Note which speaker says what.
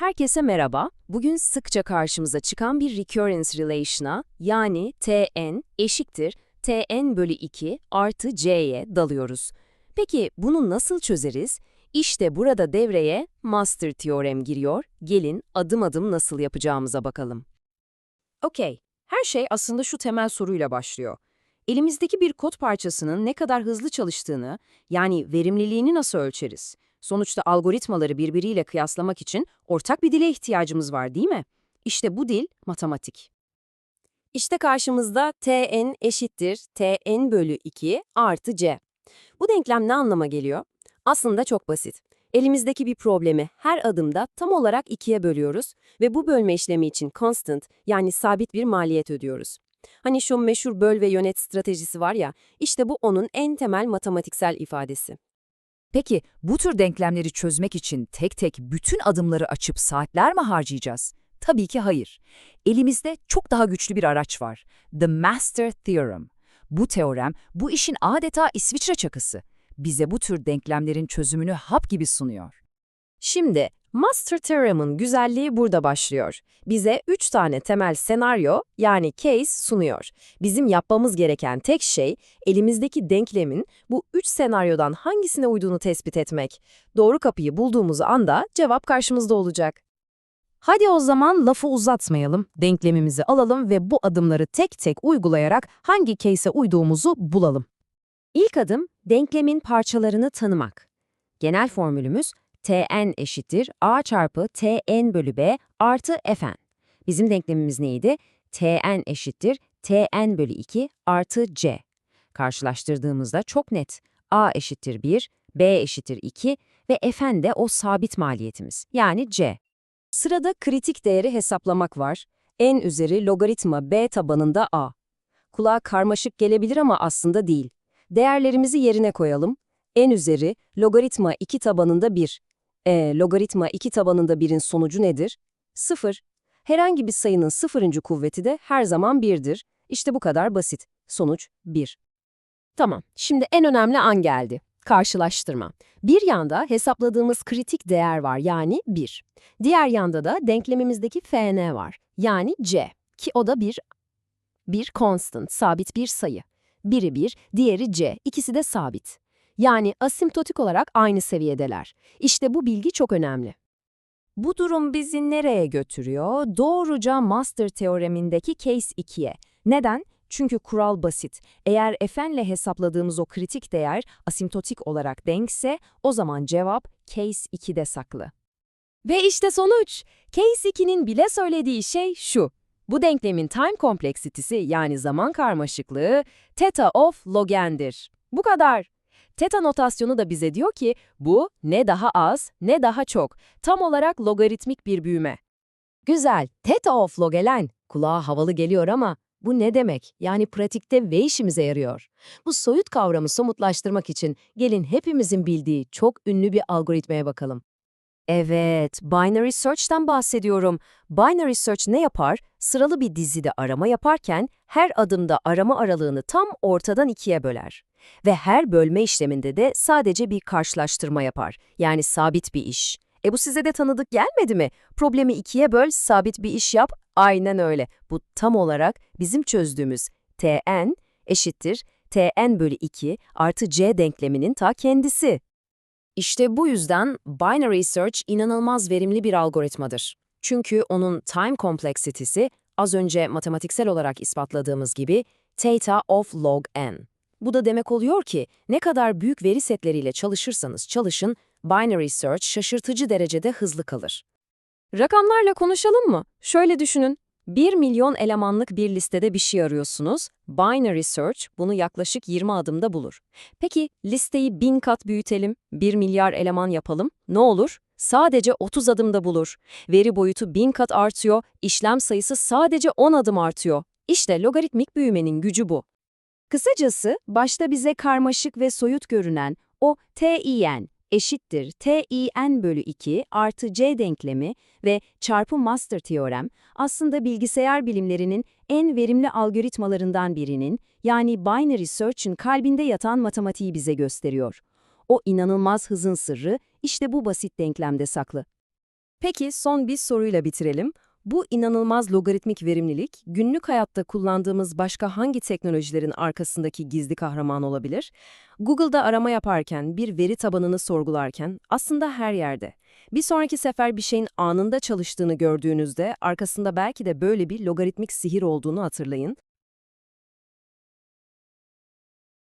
Speaker 1: Herkese merhaba. Bugün sıkça karşımıza çıkan bir recurrence relation'a yani Tn eşittir Tn bölü 2 artı C'ye dalıyoruz. Peki bunu nasıl çözeriz? İşte burada devreye master teorem giriyor. Gelin adım adım nasıl yapacağımıza bakalım.
Speaker 2: Okey, her şey aslında şu temel soruyla başlıyor. Elimizdeki bir kod parçasının ne kadar hızlı çalıştığını, yani verimliliğini nasıl ölçeriz? Sonuçta algoritmaları birbiriyle kıyaslamak için ortak bir dile ihtiyacımız var değil mi? İşte bu dil matematik.
Speaker 1: İşte karşımızda Tn eşittir Tn bölü 2 artı C. Bu denklem ne anlama geliyor? Aslında çok basit. Elimizdeki bir problemi her adımda tam olarak ikiye bölüyoruz ve bu bölme işlemi için constant yani sabit bir maliyet ödüyoruz. Hani şu meşhur böl ve yönet stratejisi var ya, işte bu onun en temel matematiksel ifadesi.
Speaker 3: Peki bu tür denklemleri çözmek için tek tek bütün adımları açıp saatler mi harcayacağız? Tabii ki hayır. Elimizde çok daha güçlü bir araç var. The Master Theorem. Bu teorem, bu işin adeta İsviçre çakısı. Bize bu tür denklemlerin çözümünü hap gibi sunuyor.
Speaker 1: Şimdi Master Theorem'ın güzelliği burada başlıyor. Bize 3 tane temel senaryo yani case sunuyor. Bizim yapmamız gereken tek şey elimizdeki denklemin bu 3 senaryodan hangisine uyduğunu tespit etmek. Doğru kapıyı bulduğumuz anda cevap karşımızda olacak.
Speaker 2: Hadi o zaman lafı uzatmayalım, denklemimizi alalım ve bu adımları tek tek uygulayarak hangi case'e uyduğumuzu bulalım.
Speaker 1: İlk adım denklemin parçalarını tanımak. Genel formülümüz Tn eşittir a çarpı Tn bölü b artı Fn. Bizim denklemimiz neydi? Tn eşittir Tn bölü 2 artı c. Karşılaştırdığımızda çok net. a eşittir 1, b eşittir 2 ve Fn de o sabit maliyetimiz yani c. Sırada kritik değeri hesaplamak var. n üzeri logaritma b tabanında a. Kulağa karmaşık gelebilir ama aslında değil. Değerlerimizi yerine koyalım. n üzeri logaritma 2 tabanında 1. E, logaritma 2 tabanında 1'in sonucu nedir? 0. Herhangi bir sayının sıfırıncı kuvveti de her zaman 1'dir. İşte bu kadar basit. Sonuç 1. Tamam, şimdi en önemli an geldi. Karşılaştırma. Bir yanda hesapladığımız kritik değer var yani 1. Diğer yanda da denklemimizdeki fn var yani c ki o da bir bir constant, sabit bir sayı. Biri 1, diğeri c, ikisi de sabit. Yani asimptotik olarak aynı seviyedeler. İşte bu bilgi çok önemli. Bu durum bizi nereye götürüyor? Doğruca Master teoremindeki case 2'ye. Neden? Çünkü kural basit. Eğer fn'le hesapladığımız o kritik değer asimptotik olarak denkse o zaman cevap case 2'de saklı. Ve işte sonuç. Case 2'nin bile söylediği şey şu. Bu denklemin time kompleksitesi yani zaman karmaşıklığı theta of log n'dir. Bu kadar. Theta notasyonu da bize diyor ki bu ne daha az ne daha çok. Tam olarak logaritmik bir büyüme. Güzel. Theta of log n. Kulağa havalı geliyor ama bu ne demek? Yani pratikte ve işimize yarıyor. Bu soyut kavramı somutlaştırmak için gelin hepimizin bildiği çok ünlü bir algoritmaya bakalım. Evet, binary search'ten bahsediyorum. Binary search ne yapar? Sıralı bir dizide arama yaparken her adımda arama aralığını tam ortadan ikiye böler. Ve her bölme işleminde de sadece bir karşılaştırma yapar. Yani sabit bir iş. E bu size de tanıdık gelmedi mi? Problemi ikiye böl, sabit bir iş yap. Aynen öyle. Bu tam olarak bizim çözdüğümüz Tn eşittir Tn bölü 2 artı C denkleminin ta kendisi. İşte bu yüzden binary search inanılmaz verimli bir algoritmadır. Çünkü onun time complexity'si az önce matematiksel olarak ispatladığımız gibi theta of log n. Bu da demek oluyor ki ne kadar büyük veri setleriyle çalışırsanız çalışın, binary search şaşırtıcı derecede hızlı kalır. Rakamlarla konuşalım mı? Şöyle düşünün. 1 milyon elemanlık bir listede bir şey arıyorsunuz. Binary search bunu yaklaşık 20 adımda bulur. Peki listeyi 1000 kat büyütelim, 1 milyar eleman yapalım. Ne olur? Sadece 30 adımda bulur. Veri boyutu 1000 kat artıyor, işlem sayısı sadece 10 adım artıyor. İşte logaritmik büyümenin gücü bu. Kısacası başta bize karmaşık ve soyut görünen o TIN eşittir TIN bölü 2 artı C denklemi ve çarpı master teorem aslında bilgisayar bilimlerinin en verimli algoritmalarından birinin yani binary search'ın kalbinde yatan matematiği bize gösteriyor. O inanılmaz hızın sırrı işte bu basit denklemde saklı.
Speaker 4: Peki son bir soruyla bitirelim. Bu inanılmaz logaritmik verimlilik, günlük hayatta kullandığımız başka hangi teknolojilerin arkasındaki gizli kahraman olabilir? Google'da arama yaparken, bir veri tabanını sorgularken aslında her yerde. Bir sonraki sefer bir şeyin anında çalıştığını gördüğünüzde arkasında belki de böyle bir logaritmik sihir olduğunu hatırlayın.